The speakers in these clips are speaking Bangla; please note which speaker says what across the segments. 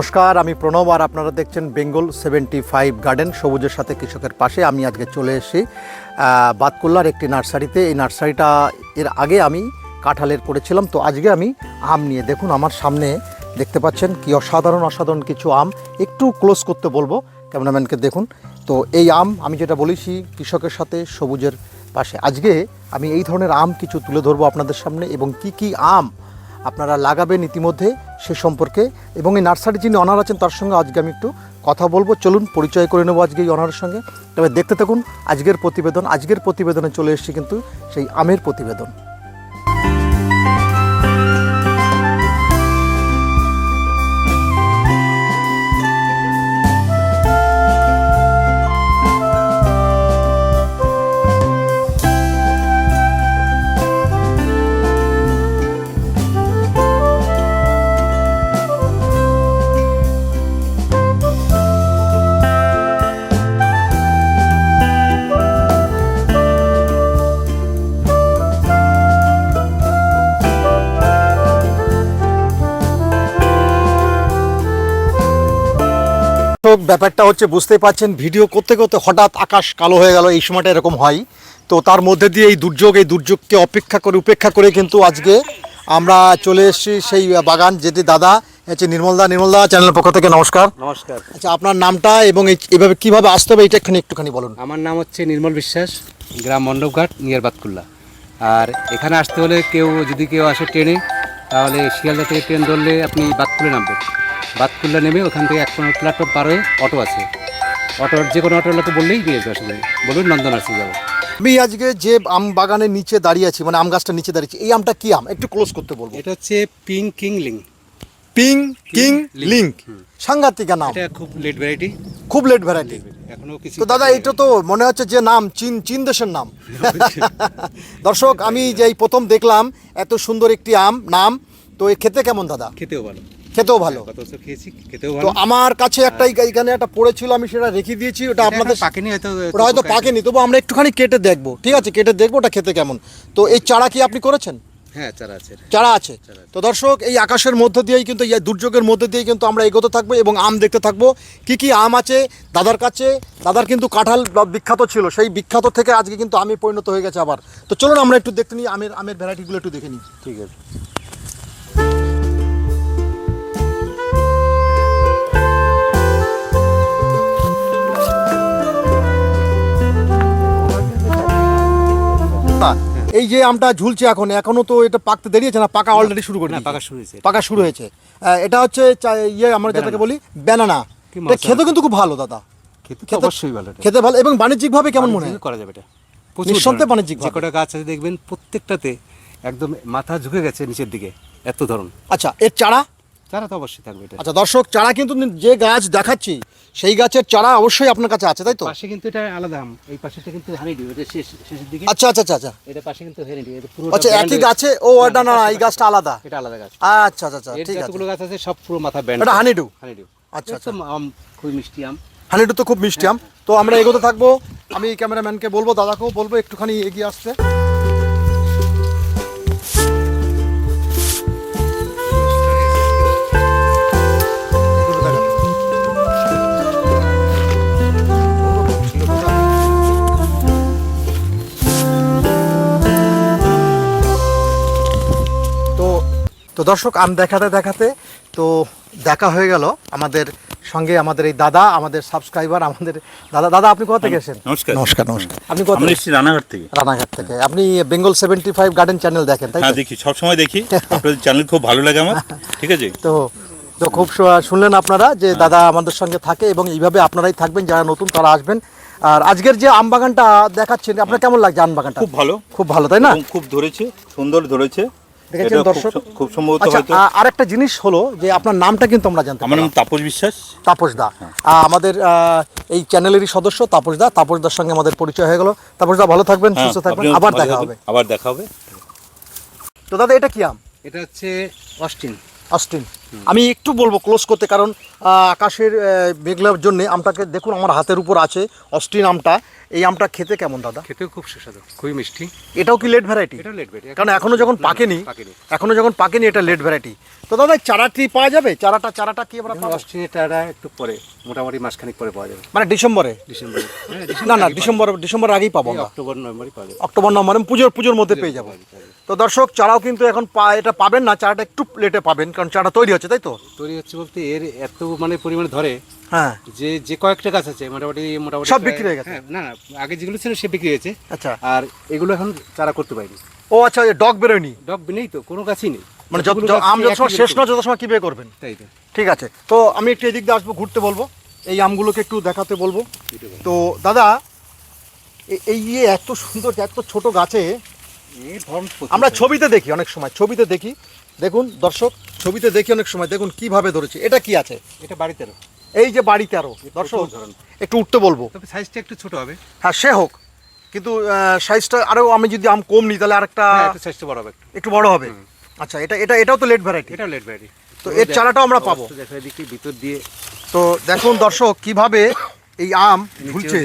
Speaker 1: নমস্কার, আমি প্রণব আর আপনারা দেখছেন বেঙ্গল সেভেন্টি ফাইভ গার্ডেন, সবুজের সাথে কৃষকের পাশে। আমি আজকে চলে এসেছি বাতকুল্লার একটি নার্সারিতে। এই নার্সারিটা এর আগে আমি কাঁঠালের করেছিলাম। তো আজকে আমি আম নিয়ে, দেখুন আমার সামনে দেখতে পাচ্ছেন কি অসাধারণ অসাধারণ কিছু আম। একটু ক্লোজ করতে বলব, ক্যামেরাম্যানকে দেখুন। তো এই আম আমি যেটা বলেছি, কৃষকের সাথে, সবুজের পাশে। আজকে আমি এই ধরনের আম কিছু তুলে ধরবো আপনাদের সামনে এবং কি কি আম আপনারা লাগাবেন ইতিমধ্যে সে সম্পর্কে এবং এই নার্সারি যিনি অনার আছেন তার সঙ্গে আজকে আমি একটু কথা বলব। চলুন, পরিচয় করে নেব আজকে এই অনারের সঙ্গে। তবে দেখতে থাকুন, আজকের প্রতিবেদন, আজকের প্রতিবেদনে চলে এসেছি কিন্তু সেই আমের প্রতিবেদন। তো ব্যাপারটা হচ্ছে বুঝতেই পাচ্ছেন ভিডিও করতে করতে হঠাৎ আকাশ কালো হয়ে গেল এই সময়টা এরকম হয়। তো তার মধ্যে দিয়ে এই দুর্যোগ এই দুর্যোগকে অপেক্ষা করে উপেক্ষা করে কিন্তু আজকে আমরা চলে এসেছি সেই বাগান যেটি দাদা হচ্ছে নির্মলদা। নির্মলদা চ্যানেলের পক্ষ থেকে নমস্কার।
Speaker 2: নমস্কার।
Speaker 1: আচ্ছা আপনার নামটা এবং এইভাবে কীভাবে আসতে হবে এটা একটুখানি একটুখানি বলুন।
Speaker 2: আমার নাম হচ্ছে নির্মল বিশ্বাস গ্রাম মণ্ডপঘাট নিয়ার বাতকুল্লা। আর এখানে আসতে হলে কেউ যদি কেউ আসে ট্রেনে তাহলে শিয়ালদা থেকে ট্রেন ধরলে আপনি বাতকুল্লে নামবেন। বাতকুল্লা নেমে ওখান থেকে এক প্ল্যাটফর্ম পার হয়ে অটো আছে। অটোর যে কোনো অটোওয়ালাকে বললেই দিয়ে যাবে আসলে বলুন নন্দন আসতে যাব
Speaker 1: আমি আজকে যে আম বাগানের নিচে দাঁড়িয়ে আছি মানে আম গাছটা নিচে দাঁড়িয়েছি এই আমটা কি আম? একটু ক্লোজ করতে বলব।
Speaker 2: এটা হচ্ছে পিং কিং কিংলিং
Speaker 1: পিং কিং
Speaker 2: লিঙ্ক।
Speaker 1: সাংঘাতিকা নাম
Speaker 2: এটা খুব লেট ভ্যারাইটি
Speaker 1: খুব লেট ভ্যারাইটি
Speaker 2: এখনও কিছু
Speaker 1: তো দাদা এটা তো মনে হচ্ছে যে নাম চীন চীন দেশের নাম। দর্শক আমি যে এই প্রথম দেখলাম এত সুন্দর একটি আম নাম তো খেতে কেমন দাদা?
Speaker 2: খেতেও ভালো।
Speaker 1: খেতেও ভালো।
Speaker 2: খেয়েছি খেতেও
Speaker 1: তো আমার কাছে একটা এই- এইখানে একটা পড়েছিল আমি সেটা রেখে দিয়েছি ওটা আপনাদের
Speaker 2: পাকেনি হয়তো
Speaker 1: ওটা হয়তো পাকেনি। তবু আমরা একটুখানি কেটে দেখব ঠিক আছে? কেটে দেখব ওটা খেতে কেমন। তো এই চারা কি আপনি করেছেন?
Speaker 2: হ্যাঁ চারা আছে।
Speaker 1: চারা আছে। তো দর্শক এই আকাশের মধ্য দিয়েই কিন্তু এই দুর্যোগের মধ্যে দিয়েই কিন্তু আমরা এগোতে থাকব এবং আম দেখতে থাকব। কি কি আম আছে? দাদার কাছে। দাদার কিন্তু কাঁঠাল বা- বিখ্যাত ছিল সেই বিখ্যাত থেকে আজকে কিন্তু আমি পরিণত হয়ে গেছে আবার। তো চলুন আমরা একটু দেখতে নিই আমের আমের ভ্যারাইটিগুলো একটু দেখে নিই।
Speaker 2: ঠিক আছে।
Speaker 1: এই যে আমটা ঝুলছে এখন এখনও তো এটা পাকতে দেরি হচ্ছে না পাকা অলরেডি শুরু করে
Speaker 2: পাকা শুরু হয়েছে।
Speaker 1: পাকা শুরু হয়েছে। এটা হচ্ছে ইয়ে আমরা যেটাকে বলি ব্যানানা। খেতে কিন্তু খুব ভালো দাদা।
Speaker 2: খেতে অবশ্যই ভালো
Speaker 1: খেতে ভালো। এবং বাণিজ্যিকভাবে কেমন মনে হয়?
Speaker 2: করা যাবে এটা।
Speaker 1: নিঃসন্দেহে বাণিজ্যিক
Speaker 2: যে কটা গাছ আছে দেখবেন প্রত্যেকটাতে একদম মাথা ঝুঁকে গেছে নিচের দিকে এত ধরন।
Speaker 1: আচ্ছা এর চারা?
Speaker 2: চারা তো অবশ্যই থাকবে এটা।
Speaker 1: আচ্ছা দর্শক চারা কিন্তু যে গাছ দেখাচ্ছি সেই গাছের চারা অবশ্যই আপনার কাছে আছে তাই তো?
Speaker 2: পাশে কিন্তু এটা আলাদা আম এই পাশেটা কিন্তু হানিডিউ এটা শেষ শেষের দিকে।
Speaker 1: আচ্ছা আচ্ছা আচ্ছা আচ্ছা।
Speaker 2: এটা পাশে কিন্তু হানিডিউ এটা পুরো
Speaker 1: আচ্ছা একই গাছে? ও না না এই গাছটা আলাদা।
Speaker 2: এটা আলাদা গাছ।
Speaker 1: আচ্ছা আচ্ছা আচ্ছা ঠিক আছে।
Speaker 2: যতগুলো গাছ আছে সব পুরো মাথা ব্যান্ড
Speaker 1: এটা honeydew?
Speaker 2: হানিডিউ।
Speaker 1: আচ্ছা,
Speaker 2: আচ্ছা। আম খুব মিষ্টি আম।
Speaker 1: হানিডু তো খুব মিষ্টি আম। তো আমরা এগোতে থাকব। আমি ক্যামেরাম্যানকে বলব দাদাকেও বলব একটুখানি এগিয়ে আসতে। তো দর্শক আম দেখাতে দেখাতে তো দেখা হয়ে গেল আমাদের সঙ্গে আমাদের এই দাদা আমাদের সাবস্ক্রাইবার আমাদের দাদা। দাদা আপনি কোথা থেকে এসেছেন?
Speaker 3: নমস্কার।
Speaker 1: নমস্কার নমস্কার। আপনি কোথা থেকে?
Speaker 3: রানাঘাট থেকে।
Speaker 1: রানাঘাট থেকে। আপনি Bengal seventy five garden channel দেখেন তাই
Speaker 3: হ্যাঁ? দেখি সবসময় দেখি। আপনাদের চ্যানেল খুব ভালো লাগে আমার। ঠিক আছে?
Speaker 1: তো তো খুব শুনলেন আপনারা যে দাদা আমাদের সঙ্গে থাকে এবং এইভাবে আপনারাই থাকবেন যারা নতুন তারা আসবেন। আর আজকের যে আম বাগানটা দেখাচ্ছেন আপনার কেমন লাগছে আম বাগানটা
Speaker 3: খুব ভালো।
Speaker 1: খুব ভালো তাই না?
Speaker 3: খুব ধরেছে সুন্দর ধরেছে।
Speaker 1: দেখেছেন দর্শক?
Speaker 3: খুব সম্ভবত
Speaker 1: আচ্ছা
Speaker 3: হয়তো
Speaker 1: আরেকটা জিনিস হলো যে আপনার নামটা কিন্তু আমরা জানতে
Speaker 3: আমার নাম তাপস বিশ্বাস।
Speaker 1: তাপস দা। আমাদের এই চ্যানেলেরই সদস্য তাপস দা। তাপস দার সঙ্গে আমাদের পরিচয় হয়ে গেল। তাপস দা ভালো থাকবেন
Speaker 3: হ্যাঁ,
Speaker 1: সুস্থ থাকবেন। আবার দেখা হবে।
Speaker 3: আবার দেখা হবে।
Speaker 1: তো দাদা এটা কি আম?
Speaker 2: এটা হচ্ছে অস্টিন।
Speaker 1: অস্টিন। আমি একটু বলব ক্লোজ করতে কারণ আহ, আকাশের আহ, মেঘলার জন্য আমটাকে দেখুন আমার হাতের উপর আছে অস্টিন আমটা। এই আমটা খেতে কেমন দাদা?
Speaker 2: খেতে খুব সুস্বাদু খুবই মিষ্টি।
Speaker 1: এটাও কি লেট ভ্যারাইটি
Speaker 2: এটা লেট বেরি
Speaker 1: কারণ এখনও যখন পাকেনি এখনও যখন পাকেনি এটা লেট ভ্যারাইটি তো দাদা চারাটি পাওয়া যাবে? চারাটা চারাটা কি আমরা পাবো?
Speaker 2: অস্ট্রেলিয়াটা একটু পরে মোটামুটি মাসখানেক পরে পাওয়া যাবে।
Speaker 1: মানে ডিসেম্বরে?
Speaker 2: ডিসেম্বরে। হ্যাঁ,
Speaker 1: না না ডিসেম্বর ডিসেম্বর আগেই পাবো
Speaker 2: অক্টোবর নভেম্বরই পাওয়া যাবে।
Speaker 1: অক্টোবর নভেম্বর পুজোর পুজোর মধ্যে পেয়ে যাব। তো দর্শক চারাও কিন্তু এখন এটা পাবেন না চারাটা একটু লেটে পাবেন কারণ চারা তৈরি হচ্ছে তাই তো?
Speaker 2: তৈরি হচ্ছে বলতে এর এত মানে পরিমাণে ধরে
Speaker 1: হ্যাঁ।
Speaker 2: যে যে কয়েকটা গাছ আছে মোটামুটি মোটামুটি
Speaker 1: সব বিক্রি হয়ে গেছে?
Speaker 2: হ্যাঁ, না না আগে যেগুলো ছিল সে বিক্রি হয়েছে।
Speaker 1: আচ্ছা।
Speaker 2: আর এগুলো এখন চারা করতে পারিনি।
Speaker 1: ও আচ্ছা ডগ বেরোয়নি?
Speaker 2: ডব নেই তো কোনো গাছই নেই।
Speaker 1: মানে যত আম যত সময় শেষ না যত সময় কি করবেন?
Speaker 2: তাই তো।
Speaker 1: ঠিক আছে। তো আমি একটু এদিক দিয়ে আসব ঘুরতে বলব। এই আমগুলোকে একটু দেখাতে বলব। তো দাদা এই যে এত সুন্দর এত ছোট গাছে আমরা ছবিতে দেখি অনেক সময় ছবিতে দেখি। দেখুন দর্শক ছবিতে দেখি অনেক সময়। দেখুন কীভাবে ধরেছে। এটা কি আছে?
Speaker 2: এটা বাড়িতে।
Speaker 1: এই যে বাড়িতে আরও দর্শক একটু উঠতে বলব।
Speaker 2: সাইজটা একটু ছোট হবে।
Speaker 1: হ্যাঁ সে হোক কিন্তু সাইজটা আরও আমি যদি আম কম নিই তাহলে আরেকটা
Speaker 2: হ্যাঁ, সাইজটা বড় হবে। একটু।
Speaker 1: বড় হবে। আচ্ছা এটা এটা এটাও তো লেট ভ্যারাইটি
Speaker 2: এটাও লেট ভ্যারাইটি
Speaker 1: তো এর চারাটাও আমরা পাবো।
Speaker 2: দেখো এদিকে ভিতর দিয়ে
Speaker 1: তো দেখুন দর্শক কীভাবে এই আম ঝুলছে।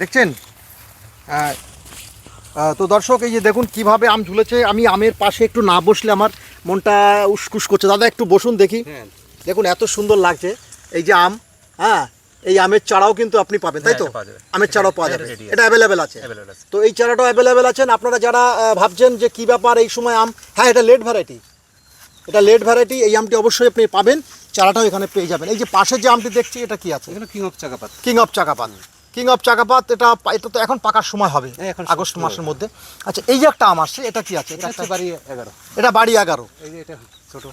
Speaker 1: দেখছেন? আহ, তো দর্শক এই যে দেখুন কীভাবে আম ঝুলেছে। আমি আমের পাশে একটু না বসলে আমার মনটা উসকুস করছে। দাদা একটু বসুন দেখি।
Speaker 2: হ্যাঁ।
Speaker 1: দেখুন এত সুন্দর লাগছে। এই যে আম হ্যাঁ এই আমের চারাও কিন্তু আপনি পাবেন তাই তো?
Speaker 2: হ্যাঁ।
Speaker 1: আমের চারাও পাওয়া যাবে। এটা অ্যাভেলেবেল আছে। তো এই চারাটাও অ্যাভেলেবেল আছেন। আপনারা যারা ভাবছেন যে কি ব্যাপার এই সময় আম হ্যাঁ এটা লেট ভ্যারাইটি এটা লেট ভ্যারাইটি এই আমটি অবশ্যই আপনি পাবেন। চারাটাও এখানে পেয়ে যাবেন। এই যে পাশে যে আমটি দেখছি এটা কি আছে?
Speaker 2: King of Chakapat
Speaker 1: king of Chakapat king of Chakapat এটা এটা তো এখন পাকার সময় হবে
Speaker 2: হ্যাঁ, এখন
Speaker 1: আগস্ট মাসের মধ্যে। আচ্ছা এই যে একটা আম আসছে এটা কি আছে? এটা
Speaker 2: বাড়ি এগারো।
Speaker 1: এটা বাড়ি এগারো।
Speaker 2: এই যে এটা ছোট।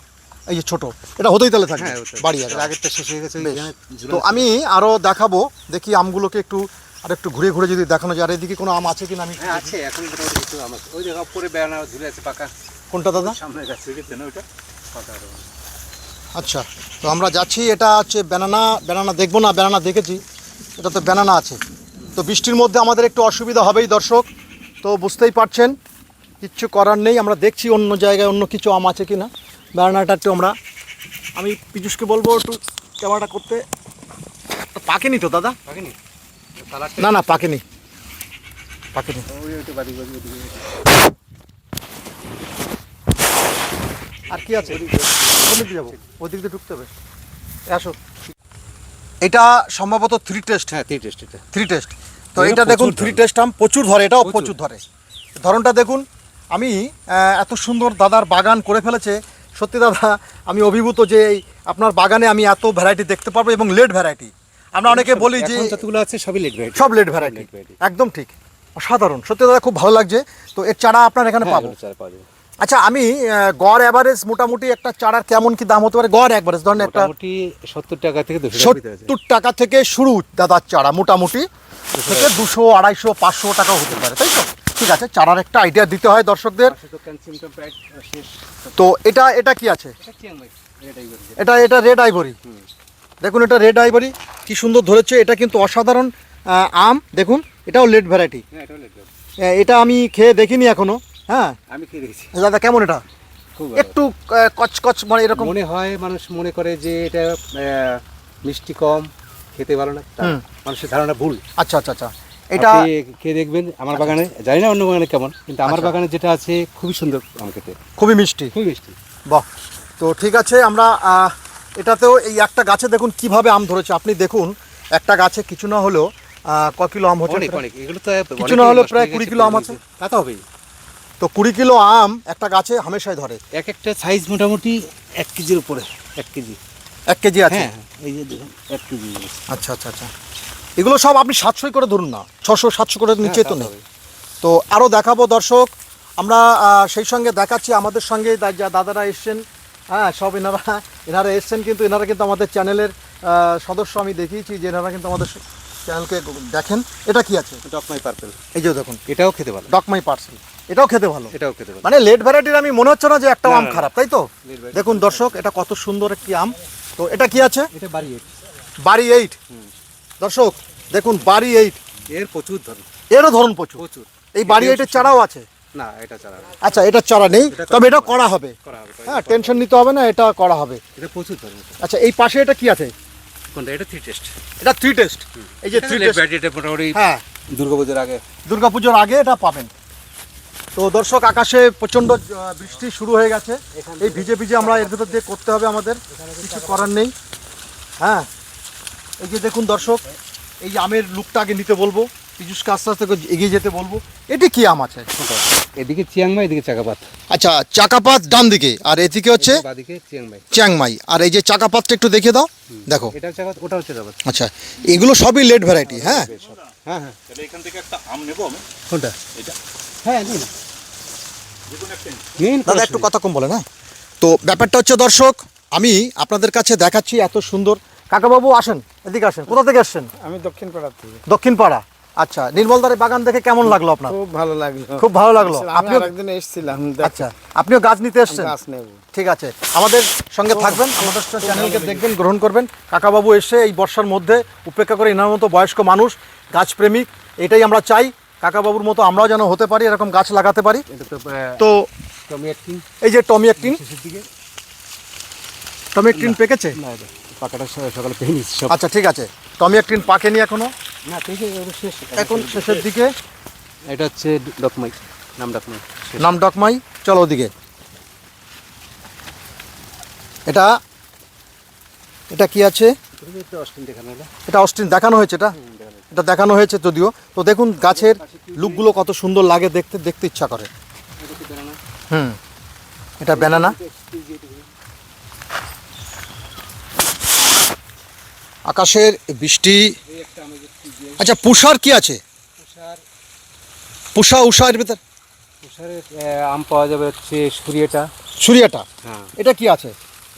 Speaker 1: এই যে ছোট এটা হতেই তাহলে থাকবে
Speaker 2: হ্যাঁ
Speaker 1: বাড়ি
Speaker 2: আগেরটা শেষ হয়ে গেছে ঝুলে
Speaker 1: তো আমি আরও দেখাবো দেখি আমগুলোকে একটু আর একটু ঘুরে ঘুরে যদি দেখানো যায়। আর এদিকে কোনো আম আছে কিনা আমি
Speaker 2: হ্যাঁ। আছে এখন ওই জায়গা উপরে বেড়ানো ঝুলে আছে পাকা।
Speaker 1: কোনটা দাদা?
Speaker 2: সামনে গাছ গেছে না ওটা
Speaker 1: আচ্ছা তো আমরা যাচ্ছি এটা হচ্ছে ব্যানানা ব্যানানা দেখব না ব্যানানা দেখেছি। এটা তো ব্যানানা আছে। তো বৃষ্টির মধ্যে আমাদের একটু অসুবিধা হবেই দর্শক। তো বুঝতেই পারছেন কিচ্ছু করার নেই আমরা দেখছি অন্য জায়গায় অন্য কিছু আম আছে কি না ব্যানানাটা একটু আমরা আমি পীযুষকে বলব একটু ক্যামেরাটা করতে। তো পাকেনি তো দাদা?
Speaker 2: পাকেনি।
Speaker 1: না না পাকেনি। পাকেনি।
Speaker 2: ওদিকে
Speaker 1: আর কি আছে? কোন দিকে যাব ওই দিক দিয়ে ঢুকতে হবে। আসো। এটা সম্ভবত থ্রি টেস্ট
Speaker 2: হ্যাঁ তিন টেস্ট এটা।
Speaker 1: থ্রি টেস্ট তো এটা দেখুন থ্রি টেস্ট আম প্রচুর ধরে এটাও।
Speaker 2: প্রচুর।
Speaker 1: ধরে। ধরনটা দেখুন আমি এত সুন্দর দাদার বাগান করে ফেলেছে সত্যি দাদা আমি অভিভূত যে এই আপনার বাগানে আমি এত ভ্যারাইটি দেখতে পারব এবং লেট ভ্যারাইটি আমরা অনেকে বলি যে
Speaker 2: যতগুলো আছে সবই লেট ভ্যারাইটি
Speaker 1: সব লেট ভ্যারাইটি একদম ঠিক। অসাধারণ। সত্যি দাদা খুব ভালো লাগছে। তো এর চারা আপনার এখানে
Speaker 2: হ্যাঁ
Speaker 1: পাবো? আচ্ছা আমি গড় অ্যাভারেজ মোটামুটি একটা চারার কেমন কি দাম হতে পারে? গড় অ্যাভারেজ ধরেন একটা
Speaker 2: মোটামুটি সত্তর টাকা থেকে
Speaker 1: সত্তর টাকা থেকে শুরু দাদার চারা মোটামুটি। থেকে দুশো আড়াইশো পাঁচশো টাকাও হতে পারে তাই তো? ঠিক আছে চারার একটা আইডিয়া দিতে হয় দর্শকদের।
Speaker 2: তো
Speaker 1: এটা এটা কি আছে?
Speaker 2: এটা
Speaker 1: এটা রেড আইভরি দেখুন এটা রেড আইভরি কি সুন্দর ধরেছে এটা কিন্তু অসাধারণ আম দেখুন এটাও লেট ভ্যারাইটি
Speaker 2: হ্যাঁ
Speaker 1: এটা আমি খেয়ে দেখিনি এখনও হ্যাঁ।
Speaker 2: আমি খেয়ে দেখেছি।
Speaker 1: দাদা কেমন এটা? একটু কচকচ মানে এরকম
Speaker 2: মনে হয় মানুষ মনে করে যে এটা মিষ্টি কম খেতে ভালো না। মানুষের ধারণা ভুল।
Speaker 1: আচ্ছা আচ্ছা আচ্ছা। এটা
Speaker 2: খেয়ে দেখবেন আমার বাগানে জানি না অন্য বাগানে কেমন কিন্তু আমার
Speaker 1: আচ্ছা।
Speaker 2: বাগানে যেটা আছে খুবই সুন্দর আম খেতে।
Speaker 1: খুবই মিষ্টি।
Speaker 2: খুবই মিষ্টি।
Speaker 1: বাহ। তো ঠিক আছে আমরা এটাতেও এই একটা গাছে দেখুন কীভাবে আম ধরেছে। আপনি দেখুন একটা গাছে কিছু না হলেও ক কিলো আম হচ্ছে?
Speaker 2: এগুলো তো
Speaker 1: কিছু না হলেও প্রায় কুড়ি কিলো আম আছে।
Speaker 2: তা তো হবেই।
Speaker 1: তো কুড়ি কিলো আম একটা গাছে হামেশাই ধরে।
Speaker 2: এক একটা সাইজ মোটামুটি এক কেজির উপরে এক কেজি।
Speaker 1: এক কেজি আছে?
Speaker 2: হ্যাঁ এই যে দেখুন এক কেজি।
Speaker 1: আচ্ছা আচ্ছা আচ্ছা। এগুলো সব আপনি সাতশোই করে ধরুন না ছশো সাতশো করে নিচে তো নেই।
Speaker 2: হবে।
Speaker 1: তো আরও দেখাবো দর্শক আমরা সেই সঙ্গে দেখাচ্ছি আমাদের সঙ্গে যা দাদারা এসছেন হ্যাঁ সব এনারা এনারা এসছেন কিন্তু এনারা কিন্তু আমাদের চ্যানেলের সদস্য আমি দেখিয়েছি যে এনারা কিন্তু আমাদের চ্যানেলকে দেখেন এটা কি আছে?
Speaker 2: ডকমাই পার্সেল
Speaker 1: এই যে দেখুন
Speaker 2: এটাও খেতে ভালো।
Speaker 1: ডকমাই পার্সেল এটাও খেতে ভালো।
Speaker 2: এটাও খেতে ভালো।
Speaker 1: মানে লেট ভ্যারাইটির আমি মনে হচ্ছে না যে একটা আম। খারাপ তাই তো? দেখুন দর্শক এটা কত সুন্দর একটি আম। তো এটা কি আছে?
Speaker 2: এটা বাড়ি এইট
Speaker 1: বাড়ি এইট দর্শক দেখুন বাড়ি এইট
Speaker 2: এর প্রচুর ধরন।
Speaker 1: এরও ধরুন প্রচুর।
Speaker 2: প্রচুর।
Speaker 1: এই বাড়ি এইটের চারাও আছে?
Speaker 2: না এটা চারা
Speaker 1: আচ্ছা এটার চারা নেই তবে এটা করা হবে।
Speaker 2: করা হবে
Speaker 1: হ্যাঁ টেনশন নিতে হবে না এটা করা হবে।
Speaker 2: এটা প্রচুর ধরন
Speaker 1: আচ্ছা এই পাশে এটা কি আছে?
Speaker 2: কোনটা? এটা থ্রি টেস্ট
Speaker 1: এটা থ্রি টেস্ট এই যে থ্রি টেস্ট
Speaker 2: এটা মোটামুটি
Speaker 1: হ্যাঁ।
Speaker 2: দুর্গাপুজোর আগে।
Speaker 1: দুর্গাপুজোর আগে এটা পাবেন। তো দর্শক আকাশে প্রচণ্ড বৃষ্টি শুরু হয়ে গেছে। এই ভিজে ভিজে আমরা এর ভেতর দিয়ে করতে হবে আমাদের। কিছু করার নেই। হ্যাঁ। এই যে দেখুন দর্শক এই যে আমের লুকটা আগে নিতে বলব পীযুষকে আস্তে আস্তে করে এগিয়ে যেতে বলব। এটি কি আম আছে?
Speaker 2: এদিকে চিয়াংমাই এদিকে চাকাপাত।
Speaker 1: আচ্ছা চাকাপাত ডান দিকে আর এদিকে হচ্ছে
Speaker 2: বাদিকে চিয়াংমাই।
Speaker 1: চ্যাংমাই। আর এই যে চাকাপাতটা একটু দেখিয়ে দাও। দেখো।
Speaker 2: এটা চাকাপাত ওটা হচ্ছে চাকাপাত।
Speaker 1: আচ্ছা এগুলো সবই লেট ভ্যারাইটি হ্যাঁ
Speaker 2: হ্যাঁ? হ্যাঁ
Speaker 3: তাহলে এখান থেকে একটা আম নেব আমি।
Speaker 2: কোনটা?
Speaker 3: এটা।
Speaker 2: হ্যাঁ নিন।
Speaker 1: দাদা একটু কথা কম বলে না তো ব্যাপারটা হচ্ছে দর্শক আমি আপনাদের কাছে দেখাচ্ছি এত সুন্দর কাকাবাবু আসেন এদিকে আসেন। কোথা থেকে আসছেন?
Speaker 4: আমি দক্ষিণ পাড়ার থেকে।
Speaker 1: দক্ষিণ পাড়া। আচ্ছা নির্মলদারের বাগান দেখে কেমন লাগল আপনার?
Speaker 4: খুব ভালো লাগল।
Speaker 1: খুব ভালো লাগল।
Speaker 4: আমি
Speaker 1: আপনিও
Speaker 4: একদিন এসেছিলাম
Speaker 1: আচ্ছা আপনিও গাছ নিতে এসেছেন
Speaker 4: গাছ নেব।
Speaker 1: ঠিক আছে আমাদের সঙ্গে থাকবেন আমাদের চ্যানেলকে দেখবেন গ্রহণ করবেন। কাকাবাবু এসে এই বর্ষার মধ্যে উপেক্ষা করে এনার মতো বয়স্ক মানুষ গাছপ্রেমিক এটাই আমরা চাই। কাকাবাবুর মতো আমরাও যেন হতে পারি এরকম গাছ লাগাতে পারি।
Speaker 2: তো
Speaker 1: এই যে টমি একটিন। টমি একটিন পেকেছে?
Speaker 2: পাকাটা সকালে পেয়ে নিচ্ছি সব।
Speaker 1: আচ্ছা ঠিক আছে। টমি একটিন পাকেনি এখনও?
Speaker 2: না শেষ।
Speaker 1: এখন শেষের দিকে?
Speaker 2: এটা হচ্ছে ডকমাই নাম ডকমাই
Speaker 1: নাম ডকমাই চলো ওদিকে। এটা এটা কি আছে? এটা অস্টিন দেখানো হয়েছে এটা? এটা দেখানো হয়েছে যদিও। তো দেখুন গাছের লুকগুলো কত সুন্দর লাগে দেখতে দেখতে ইচ্ছা করে। হুম। এটা ব্যানানা আকাশের বৃষ্টি। আচ্ছা পুষার কি আছে? পুষা উষা এর ভিতর?
Speaker 2: আম পাওয়া যাবে হচ্ছে সুরিয়াটা।
Speaker 1: সুরিয়াটা?
Speaker 2: হ্যাঁ।
Speaker 1: এটা কি আছে?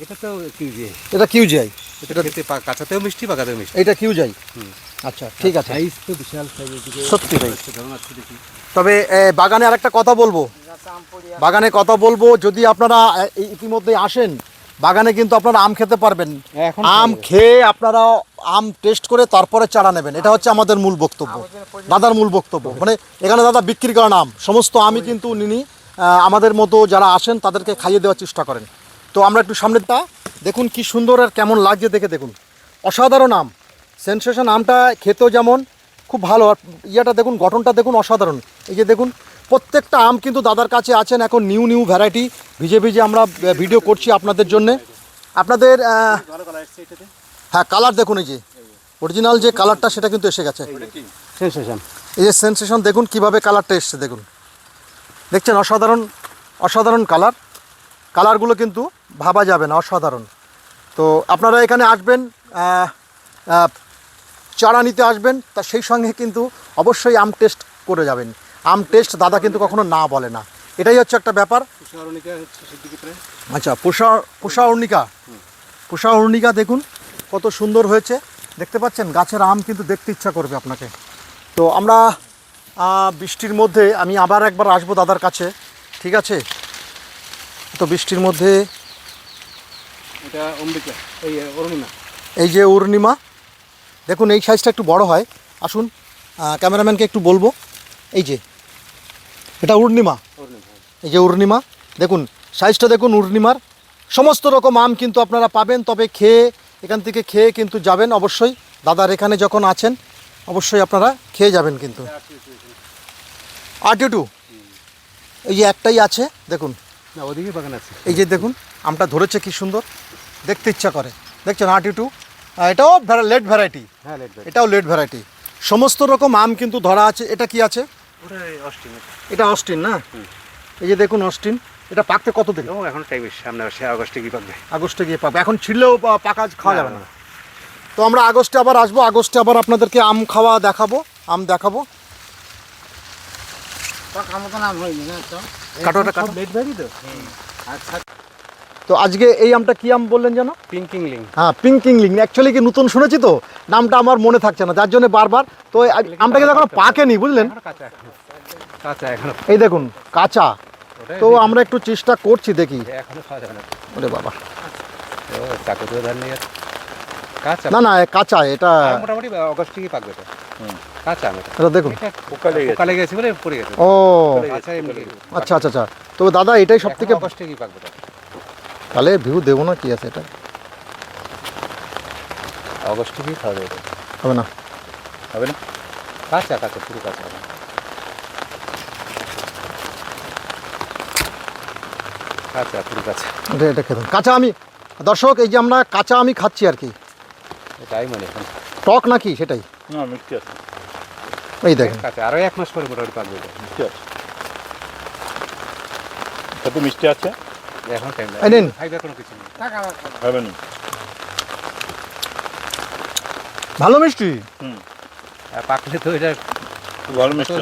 Speaker 2: এটা তো কি দিয়ে
Speaker 1: এটা কিউজাই
Speaker 2: এটা খেতে কাঁচাতেও মিষ্টি পাকাতেও মিষ্টি।
Speaker 1: এটা কিউজাই
Speaker 2: হুম।
Speaker 1: আচ্ছা ঠিক আছে।
Speaker 2: সাইজ তো বিশাল সাইজের দিকে
Speaker 1: সত্যি
Speaker 2: দেখি।
Speaker 1: তবে বাগানে আরেকটা কথা বলব। বাগানে কথা বলব যদি আপনারা ইতিমধ্যে আসেন বাগানে কিন্তু আপনারা আম খেতে পারবেন। আম খেয়ে আপনারা আম টেস্ট করে তারপরে চারা নেবেন। এটা হচ্ছে আমাদের মূল বক্তব্য। দাদার মূল বক্তব্য। মানে এখানে দাদা বিক্রি করেন আম। সমস্ত আমই কিন্তু নিনি আমাদের মতো যারা আসেন তাদেরকে খাইয়ে দেওয়ার চেষ্টা করেন। তো আমরা একটু সামনেরটা দেখুন কি সুন্দর আর কেমন লাগছে দেখে দেখুন। অসাধারণ আম। সেন্সেশন আমটা খেতেও যেমন খুব ভালো। আর ইয়েটা দেখুন গঠনটা দেখুন অসাধারণ। এই যে দেখুন প্রত্যেকটা আম কিন্তু দাদার কাছে আছেন। এখন নিউ নিউ ভ্যারাইটি ভিজে ভিজে আমরা ভিডিও করছি আপনাদের জন্যে। আপনাদের হ্যাঁ কালার দেখুন এই যে। অরিজিনাল যে কালারটা সেটা কিন্তু এসে গেছে।
Speaker 2: সেন্সেশন
Speaker 1: এই যে সেন্সেশন দেখুন কীভাবে কালারটা এসছে দেখুন। দেখছেন অসাধারণ অসাধারণ কালার কালারগুলো কিন্তু ভাবা যাবে না অসাধারণ। তো আপনারা এখানে আসবেন চারা নিতে আসবেন তা সেই সঙ্গে কিন্তু অবশ্যই আম টেস্ট করে যাবেন। আম টেস্ট দাদা কিন্তু কখনো না বলে না। এটাই হচ্ছে একটা ব্যাপার। আচ্ছা পুষা পুষা অর্ণিকা পুষা অর্ণিকা দেখুন কত সুন্দর হয়েছে। দেখতে পাচ্ছেন গাছের আম কিন্তু দেখতে ইচ্ছা করবে আপনাকে। তো আমরা বৃষ্টির মধ্যে আমি আবার একবার আসব দাদার কাছে ঠিক আছে? তো বৃষ্টির মধ্যে
Speaker 2: এটা অম্বিকা এই অরুণিমা।
Speaker 1: এই যে উর্ণিমা দেখুন এই সাইজটা একটু বড় হয়। আসুন ক্যামেরাম্যানকে একটু বলব। এই যে এটা উর্ণিমা। এই যে উর্ণিমা দেখুন সাইজটা দেখুন উর্ণিমার সমস্ত রকম আম কিন্তু আপনারা পাবেন তবে খেয়ে এখান থেকে খেয়ে কিন্তু যাবেন অবশ্যই। দাদার এখানে যখন আছেন অবশ্যই আপনারা খেয়ে যাবেন কিন্তু। আর্টি টু এই যে একটাই আছে দেখুন।
Speaker 2: ওদিকে বাগান আছে।
Speaker 1: এই যে দেখুন আমটা ধরেছে কি সুন্দর দেখতে ইচ্ছা করে। দেখছেন আর্টি টু এটাও লেট ভ্যারাইটি
Speaker 2: হ্যাঁ
Speaker 1: এটাও লেট ভ্যারাইটি সমস্ত রকম আম কিন্তু ধরা আছে এটা কি আছে? এটা অস্টিন না? এই যে দেখুন অস্টিন এটা পাকতে কত দিন
Speaker 2: ও এখন টাইম সামনে আসে আগস্টে কি পাকবে।
Speaker 1: আগস্টে গিয়ে পাবে এখন ছিললেও পাকা খাওয়া যাবে না। তো আমরা আগস্টে আবার আসব আগস্টে আবার আপনাদেরকে আম খাওয়া দেখাবো আম দেখাবো। কাটোটা কাটো।
Speaker 2: লেট ব্যাগই তো
Speaker 4: আচ্ছা।
Speaker 1: তো আজকে এই আমটা কি আম বললেন যেন?
Speaker 2: পিঙ্কিং লিং।
Speaker 1: হ্যাঁ পিঙ্ক কিংলিং অ্যাকচুয়ালি কি নতুন শুনেছি তো? নামটা আমার মনে থাকছে না যার জন্য বারবার তো আমটা কিন্তু এখনও পাকেনি বুঝলেন?
Speaker 2: কাঁচা এখনও
Speaker 1: এই দেখুন কাঁচা। তো আমরা একটু চেষ্টা করছি দেখি। ওরে বাবা। না না কাঁচা এটা
Speaker 2: মোটামুটি অগস্ট থেকেই পাকবে তো কাঁচা এটা।
Speaker 1: এটা দেখুন।
Speaker 3: পোকা লেগে গেছে।
Speaker 2: পোকা লেগে গেছে বলে পড়ে গেছে।
Speaker 1: ও। আচ্ছা আচ্ছা আচ্ছা। তো দাদা এটাই সব থেকে
Speaker 2: অগস্ট থেকেই পাকবে
Speaker 1: তাহলে ভিউ দেবো না কি আছে এটা?
Speaker 2: অগস্ট থেকেই খাওয়া যাবে
Speaker 1: হবে না।
Speaker 3: হবে না?
Speaker 2: কাঁচা কাঁচা পুরো কাঁচা কাঁচা পুরো কাঁচা।
Speaker 1: এটা এটা খেতাম কাঁচা আমি দর্শক এই যে আমরা কাঁচা আমি খাচ্ছি আর কি।
Speaker 2: এটাই মনে
Speaker 1: টক নাকি? সেটাই।
Speaker 3: না মিষ্টি আছে।
Speaker 1: এই দেখেন।
Speaker 2: কাঁচা আরও এক মাস পরে মোটামুটি পাকবে।
Speaker 3: মিষ্টি আছে। মিষ্টি আছে।
Speaker 2: এখন টাইম
Speaker 1: নিন।
Speaker 2: কোনো কিছু নেই।
Speaker 1: ভালো মিষ্টি?
Speaker 3: হুম।
Speaker 2: আর পাকলে তো এটা
Speaker 3: ভালো মিষ্টি।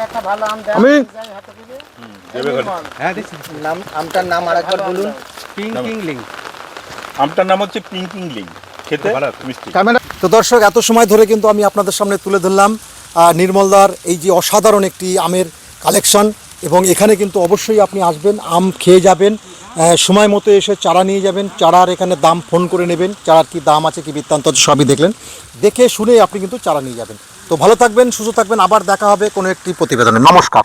Speaker 4: একটা ভালো আম দেখ,
Speaker 1: আমি-
Speaker 3: দেবে
Speaker 2: হ্যাঁ দিচ্ছি।
Speaker 5: নাম আমটার নাম আরেকবার বলুন।
Speaker 2: পিং
Speaker 3: নাম-
Speaker 2: লিং।
Speaker 3: আমটার নাম হচ্ছে পিঙ্কিং লিং। খেতে
Speaker 2: ভালো।
Speaker 3: মিষ্টি।
Speaker 1: ক্যামেরা তো দর্শক এত সময় ধরে কিন্তু আমি আপনাদের সামনে তুলে ধরলাম নির্মলদার এই যে অসাধারণ একটি আমের কালেকশন এবং এখানে কিন্তু অবশ্যই আপনি আসবেন আম খেয়ে যাবেন। সময় মতো এসে চারা নিয়ে যাবেন। চারার এখানে দাম ফোন করে নেবেন। চারার কি দাম আছে কি বৃত্তান্ত আছে সবই দেখলেন। দেখে শুনে আপনি কিন্তু চারা নিয়ে যাবেন। তো ভালো থাকবেন, সুস্থ থাকবেন। আবার দেখা হবে কোনো একটি প্রতিবেদনে। নমস্কার।